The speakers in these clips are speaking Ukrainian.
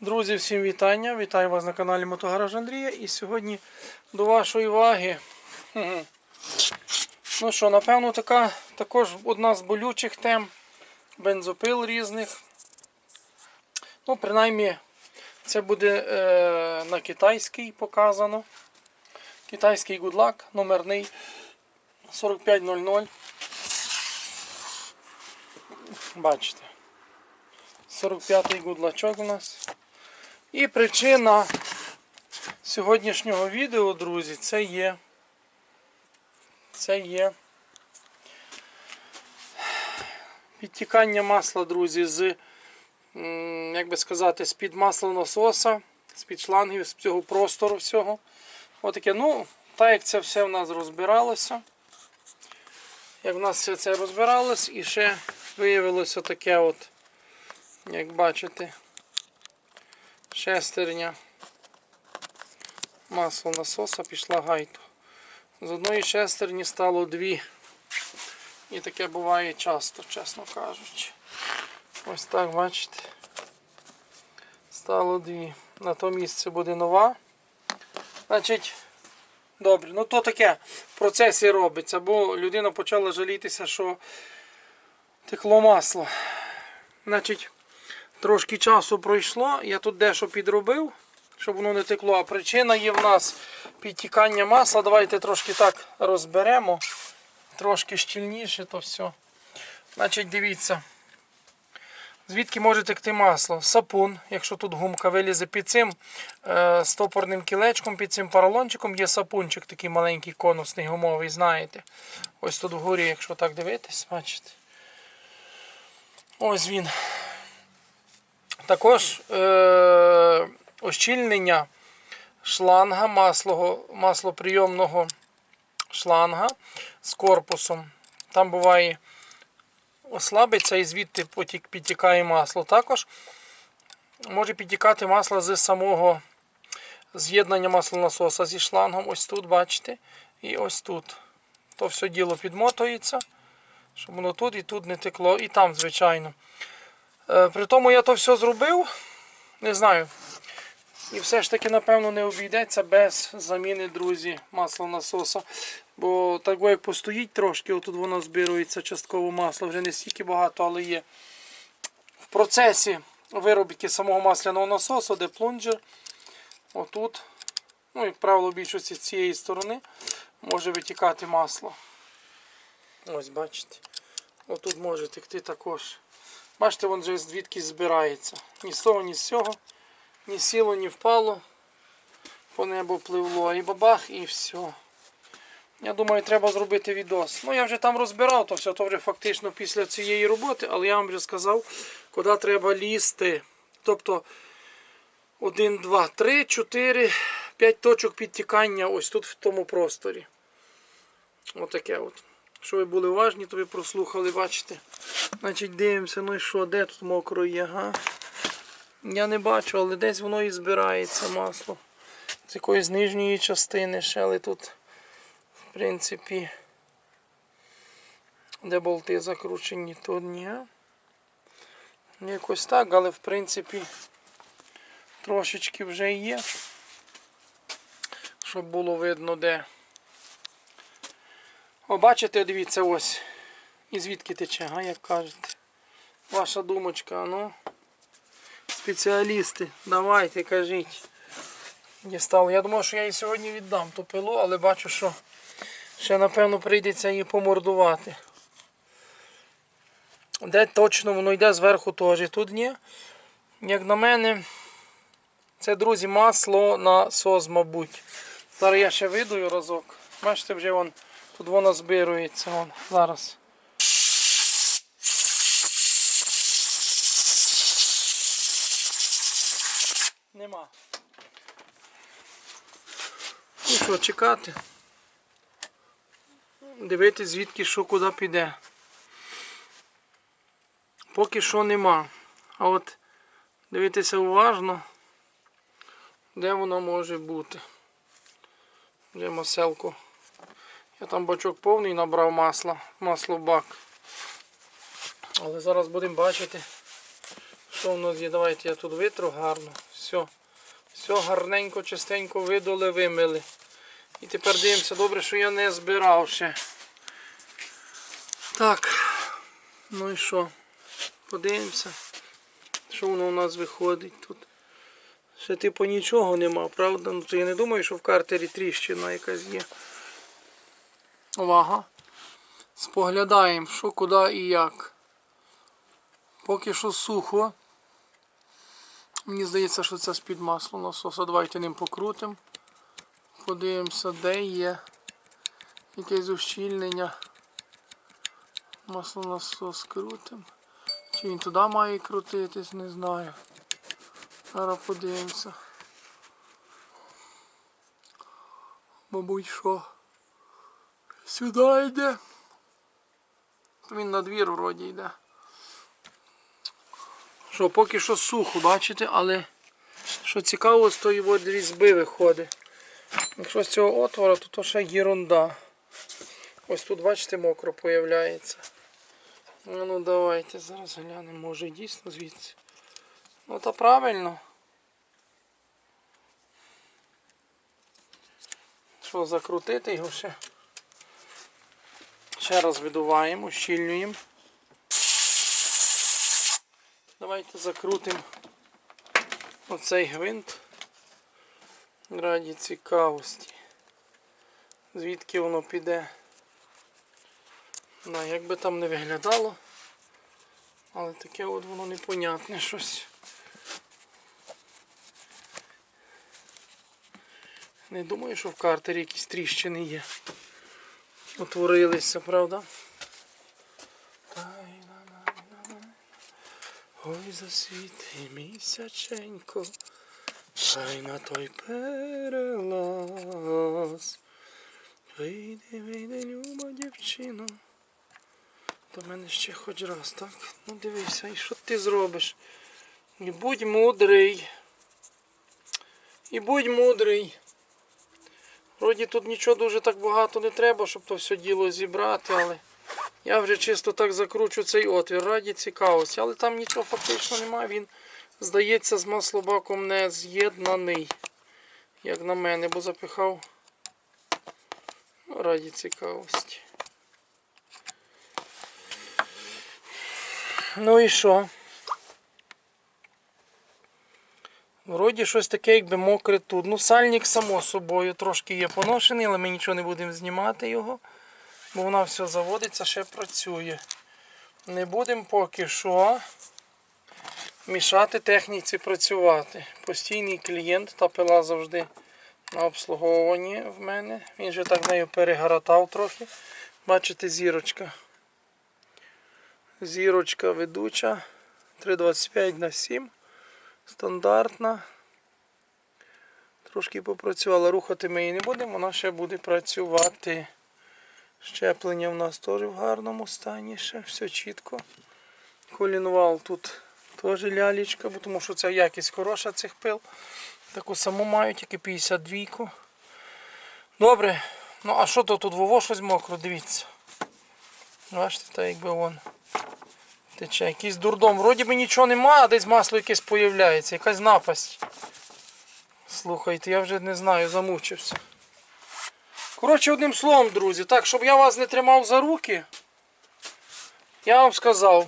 Друзі, всім вітання! Вітаю вас на каналі Мотогараж Андрія. І сьогодні до вашої уваги. Ну що, напевно, така також одна з болючих тем бензопил різних. Ну, принаймні, це буде е, на китайський показано. Китайський Goodluck, номерний 4500. Бачите. 45-й гудлачок у нас. І причина сьогоднішнього відео, друзі, це є. Це є підтікання масла, друзі, з, як би сказати, з-під маслонасоса, з-під шлангів, з цього простору всього. Отаке, ну, так як це все в нас розбиралося. Як в нас все це розбиралось, і ще виявилося таке от як бачите, шестерня масло насоса пішла гайто. З одної шестерні стало дві. І таке буває часто, чесно кажучи. Ось так, бачите. Стало дві. На то місце буде нова. Значить, добре, ну то таке в процесі робиться, бо людина почала жалітися, що текло масло. Значить, Трошки часу пройшло, я тут дещо підробив, щоб воно не текло. А причина є в нас підтікання масла. Давайте трошки так розберемо. Трошки щільніше то все. Значить, дивіться. Звідки може текти масло? Сапун, якщо тут гумка вилізе під цим е, стопорним кілечком, під цим поролончиком є сапунчик такий маленький конусний гумовий, знаєте. Ось тут вгорі, якщо так дивитись, бачите. Ось він. Також е- ощільнення шланга маслого, маслоприйомного шланга з корпусом. Там буває ослабиться і звідти потік, підтікає масло. Також може підтікати масло з самого з'єднання маслонасоса зі шлангом. Ось тут, бачите, і ось тут. То все діло підмотується, щоб воно тут і тут не текло. І там, звичайно. Е, При тому я то все зробив, не знаю. І все ж таки, напевно, не обійдеться без заміни, друзі, маслонасоса. Бо так як постоїть трошки, отут воно збирується частково масло, вже не стільки багато, але є. В процесі виробки самого масляного насосу, де плунжер, отут, ну, як правило, більшості з цієї сторони може витікати масло. Ось бачите. Отут може текти також. Бачите, він вже звідки збирається. Ні з того, ні з цього. Ні сіло, ні впало. По небу пливло. І бабах, і все. Я думаю, треба зробити відос. Ну, я вже там розбирав, то все, то вже фактично після цієї роботи, але я вам вже сказав, куди треба лізти. Тобто 1, 2, 3, 4, 5 точок підтікання ось тут в тому просторі. Отаке от. Що ви були уважні, то ви прослухали, бачите. Значить, дивимося, ну і що, де тут мокро є, га? Я не бачу, але десь воно і збирається масло. З якоїсь нижньої частини ще, але тут, в принципі, де болти закручені, то ні. Якось так, але в принципі трошечки вже є. Щоб було видно де. О, бачите, дивіться, ось. І звідки тече, а як кажете? Ваша думочка, ну. Спеціалісти, давайте, кажіть. Дістав. Я думав, що я її сьогодні віддам ту пилу, але бачу, що ще напевно прийдеться її помордувати. Де точно воно йде зверху теж. Тут ні. Як на мене, це, друзі, масло на сос, мабуть. Зараз я ще видую разок. Бачите, вже вон, тут воно збирується. Вон, зараз. Нема. Ну що, чекати. Дивитись звідки що куди піде. Поки що нема. А от дивитися уважно, де воно може бути. Де маселку. Я там бачок повний набрав масла, масло бак. Але зараз будемо бачити, Що в нас є? Давайте я тут витру гарно. Все. Все гарненько, чистенько видали, вимили. І тепер дивимося, добре, що я не збирав ще. Так. Ну і що? Подивимося, що воно у нас виходить тут. Ще типу нічого нема, правда? Ну то я не думаю, що в картері тріщина якась є. Увага. Споглядаємо, що, куди і як. Поки що сухо. Мені здається, що це з-під масла насоса. Давайте ним покрутимо. Подивимося, де є якесь ущільнення. Маслонасос крутим. Чи він туди має крутитись, не знаю. Зараз подивимося. Мабуть, що сюди йде. Він на двір вроді йде. Що, поки що сухо, бачите, але що цікаво, з тої різьби виходить. Якщо з цього отвора, то то ще єрунда. Ось тут, бачите, мокро появляється. Ну, давайте зараз глянемо, може дійсно звідси. Ну та правильно. Що, закрутити його ще? Ще раз видуваємо, щільнюємо. Давайте закрутимо оцей гвинт раді цікавості. Звідки воно піде? Да, як би там не виглядало, але таке от воно непонятне щось. Не думаю, що в картері якісь тріщини є. Утворилися, правда? Ой, засвіти місяченько, Хай на той перелаз. Вийди, вийди, люба дівчино. До мене ще хоч раз, так? Ну дивися, і що ти зробиш? І будь мудрий. І будь мудрий. Вроді тут нічого дуже так багато не треба, щоб то все діло зібрати, але я вже чисто так закручу цей отвір, раді цікавості. Але там нічого фактично немає, він, здається, з маслобаком не з'єднаний, як на мене, бо запихав ну, раді цікавості. Ну і що? Вроді щось таке, якби мокре тут. Ну, сальник, само собою, трошки є поношений, але ми нічого не будемо знімати його, бо вона все заводиться, ще працює. Не будемо поки що мішати техніці працювати. Постійний клієнт та пила завжди на обслуговуванні в мене. Він же так нею перегоротав трохи. Бачите, зірочка. Зірочка ведуча 3,25 на 7. Стандартна. Трошки попрацювала, рухати ми її не будемо, вона ще буде працювати. Щеплення в нас теж в гарному стані, ще все чітко. Колінвал тут теж лялечка, бо тому що ця якість хороша цих пил. Таку саму маю, тільки 52. Добре. Ну а що то тут вово щось мокро, дивіться. Бачите, так якби вон. Тече якийсь дурдом. Вроді би нічого нема, а десь масло якесь появляється, якась напасть. Слухайте, я вже не знаю, замучився. Коротше, одним словом, друзі, так, щоб я вас не тримав за руки, я вам сказав,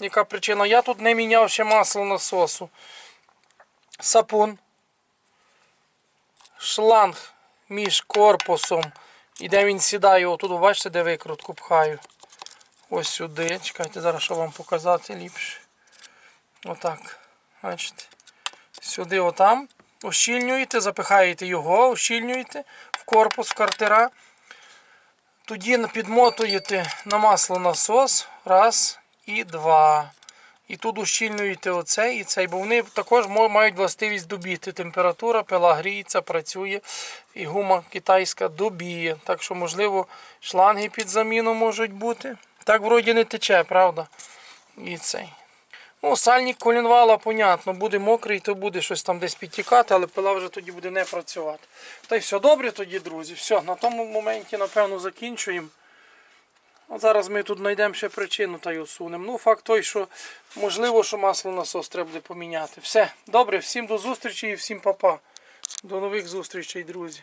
яка причина. Я тут не міняв ще масло насосу. Сапун. Шланг між корпусом. І де він сідає, отут, бачите, де викрутку пхаю. Ось сюди. Чекайте, зараз що вам показати ліпше. Отак. Бачите. Сюди отам. Ощільнюєте, запихаєте його, ощільнюєте в корпус, в картера. Тоді підмотуєте на масло насос. Раз і два. І тут ущільнюєте оцей і цей, бо вони також мають властивість добіти. Температура, пила гріється, працює, і гума китайська добіє. Так що, можливо, шланги під заміну можуть бути. Так вроді не тече, правда? І цей. Ну, сальник колінвала, понятно, буде мокрий, то буде щось там десь підтікати, але пила вже тоді буде не працювати. Та й все добре тоді, друзі. Все, на тому моменті, напевно, закінчуємо. А зараз ми тут знайдемо ще причину та й усунемо. Ну, факт той, що можливо, що масло насос треба буде поміняти. Все, добре, всім до зустрічі і всім па-па. До нових зустрічей, друзі.